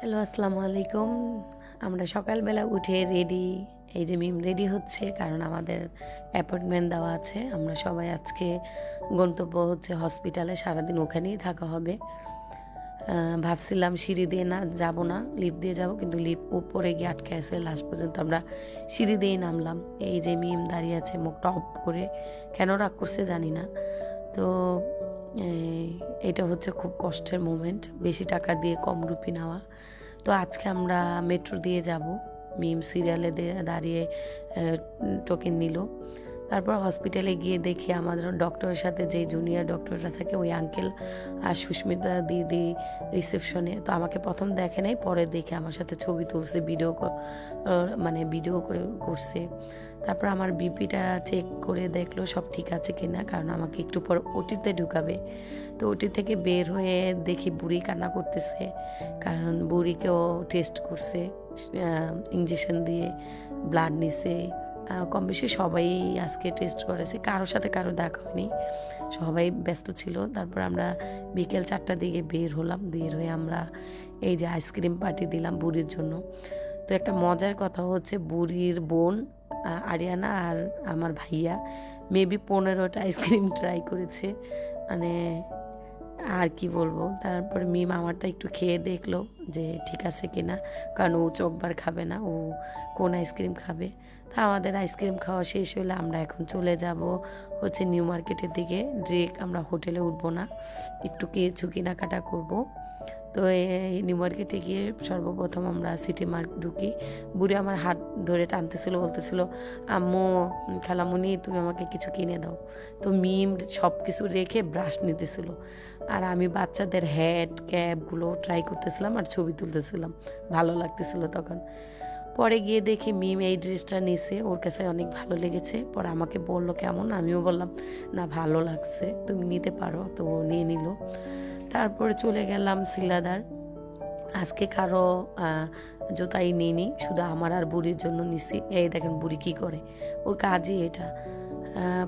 Hello, আসসালামু আলাইকুম। আমরা সকালবেলা উঠে রেডি এই যে মিম রেডি হচ্ছে, কারণ আমাদের অ্যাপয়েন্টমেন্ট দেওয়া আছে। আমরা সবাই আজকে গন্তব্য হচ্ছে হসপিটালে সারাদিন ওখানেই থাকা হবে। ভাবছিলাম সিঁড়ি দিয়ে না যাব না লিফট দিয়ে যাব, কিন্তু লিফট উপরে গিয়ে আটকে আছে লাস্ট পর্যন্ত আমরা সিঁড়ি দিয়েই নামলাম। এই যে মিম দাঁড়িয়ে আছে, মুখটা অফ করে। কেন রাগ করছে জানি না। তো এটা হচ্ছে খুব কষ্টের মোমেন্ট বেশি টাকা দিয়ে কম রুপি নেওয়া। তো আজকে আমরা মেট্রো দিয়ে যাব মিম সিরিয়ালে দাঁড়িয়ে টোকেন নিল। তারপর হসপিটালে গিয়ে দেখি আমাদের ডক্টরের সাথে যে জুনিয়র ডক্টররা থাকে, ওই আঙ্কেল আর সুস্মিতা দিদি রিসেপশনে তো আমাকে প্রথম দেখে নাই, পরে দেখে আমার সাথে ছবি তুলছে ভিডিও মানে ভিডিও করে করছে। তারপর আমার বিপিটা চেক করে দেখল, সব ঠিক আছে কিনা, কারণ আমাকে একটু পর ওটিতে ঢুকাবে। তো ওটি থেকে বের হয়ে দেখি বুড়ি কান্না করতেছে, কারণ বুড়িকেও টেস্ট করছে ইঞ্জেকশন দিয়ে ব্লাড নিছে। কম বেশি সবাই আজকে টেস্ট করেছে। কারোর সাথে কারও দেখা হয়নি। সবাই ব্যস্ত ছিল। তারপর আমরা বিকেল চারটার দিকে বের হলাম। বের হয়ে আমরা এই যে আইসক্রিম পার্টি দিলাম বুড়ির জন্য। তো একটা মজার কথা হচ্ছে বুড়ির বোন আরিয়ানা আর আমার ভাইয়া মেবি পনেরোটা আইসক্রিম ট্রাই করেছে। মানে আর কি বলব? তারপর মি মামারটা একটু খেয়ে দেখল যে ঠিক আছে কিনা। কারণ ও চোখবার খাবে না, ও কোন আইসক্রিম খাবে। তা আমাদের আইসক্রিম খাওয়া শেষ হলে আমরা এখন চলে যাব হচ্ছে নিউ মার্কেটের দিকে। ডিরেক্ট আমরা হোটেলে উঠবো না, একটু কিছু কেনাকাটা করব। তো এই নিউ মার্কেটে গিয়ে সর্বপ্রথম আমরা সিটি মার্ট ঢুকি। বুড়ি আমার হাত ধরে টানতেছিল, বলতেছিল, আম্মু, খালামুনি, তুমি আমাকে কিছু কিনে দাও। তো মিম সব কিছু রেখে ব্রাশ নিতেছিল। আর আমি বাচ্চাদের হ্যাট ক্যাবগুলো ট্রাই করতেছিলাম আর ছবি তুলতেছিলাম। ভালো লাগতেছিল তখন। পরে গিয়ে দেখি মিম এই ড্রেসটা নিছে, ওর কাছে অনেক ভালো লেগেছে। পরে আমাকে বলল, কেমন? আমিও বললাম, না, ভালো লাগছে, তুমি নিতে পারো। তো ও নিয়ে নিল। তারপরে চলে গেলাম শিলাদার আজকে কারও জোতাই নিইনি, শুধু আমার আর বুড়ির জন্য নিছি। এই দেখেন বুড়ি কি করে, ওর কাজই এটা।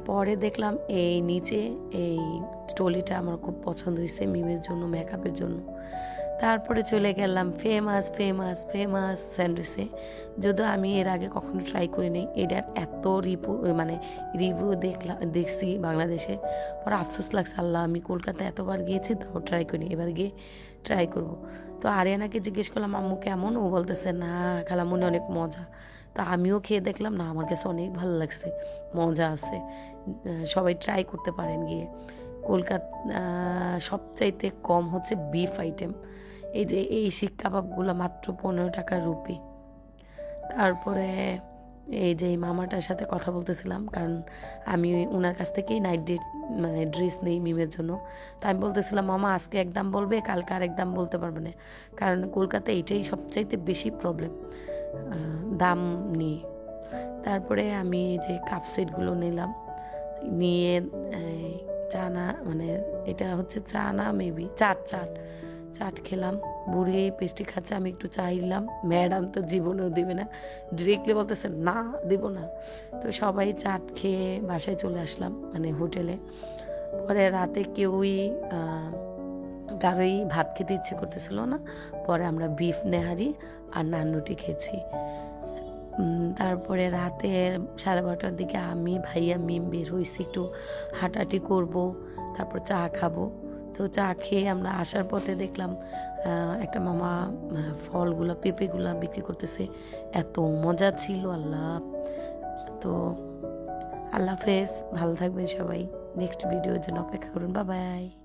পরে দেখলাম এই নিচে এই টলিটা আমার খুব পছন্দ হয়েছে মিমের জন্য মেকআপের জন্য। তারপরে চলে গেলাম ফেমাস ফেমাস ফেমাস স্যান্ডউইচে যদিও আমি এর আগে কখনো ট্রাই করিনি এটার এত রিপু মানে রিভিউ দেখলাম দেখছি বাংলাদেশে। পরে আফসোস লাগছে, আল্লাহ, আমি কলকাতা এতবার গিয়েছি, তাও ট্রাই করিনি, এবার গিয়ে ট্রাই করব। তো আরিয়ানাকে জিজ্ঞেস করলাম, আম্মু, কেমন? ও বলতেছে, না খালামুনি অনেক মজা। তা আমিও খেয়ে দেখলাম, না, আমার কাছে অনেক ভালো লাগছে, মজা আছে। সবাই ট্রাই করতে পারেন গিয়ে। কলকাতা সবচাইতে কম হচ্ছে বিফ আইটেম এই যে, এই শিক কাবাবগুলো মাত্র পনেরো টাকা রুপি তারপরে এই যে মামাটার সাথে কথা বলতেছিলাম, কারণ আমি ওনার কাছ থেকেই নাইট ডে মানে ড্রেস নেই মিমের জন্য। তো আমি বলতেছিলাম, মামা, আজকে এক দাম বলবে, কালকে আরেক দাম বলতে পারবে না। কারণ কলকাতায় এটাই সবচাইতে বেশি প্রবলেম দাম নিয়ে তারপরে আমি যে কাপ সেটগুলো নিলাম। নিয়ে চানা মানে এটা হচ্ছে চানা মেবি চাট চাট। চাট খেলাম, বুড়ি পেস্টি খাচ্ছে, আমি একটু চাইলাম ম্যাডাম তো জীবনেও দেবে না। ডিরেক্টলি বলতেছে, না, দিব না। তো সবাই চাট খেয়ে বাসায় চলে আসলাম মানে হোটেলে। পরে রাতে কেউই কারোই ভাত খেতে ইচ্ছে করতেছিল না। পরে আমরা বিফ নেহারি আর নান রুটি খেয়েছি। তারপরে রাতে সাড়ে বারোটার দিকে আমি ভাইয়া মিম বের হয়েছি একটু হাঁটাহাঁটি করব, তারপর চা খাব। তো চা খেয়ে আমরা আসার পথে দেখলাম একটা মামা ফলগুলা, পেঁপেগুলা বিক্রি করতেছে। এত মজা ছিল, আল্লাহ। তো আল্লাহ হাফেজ, ভালো থাকবেন সবাই। নেক্সট ভিডিওর জন্য অপেক্ষা করুন। বা বাই।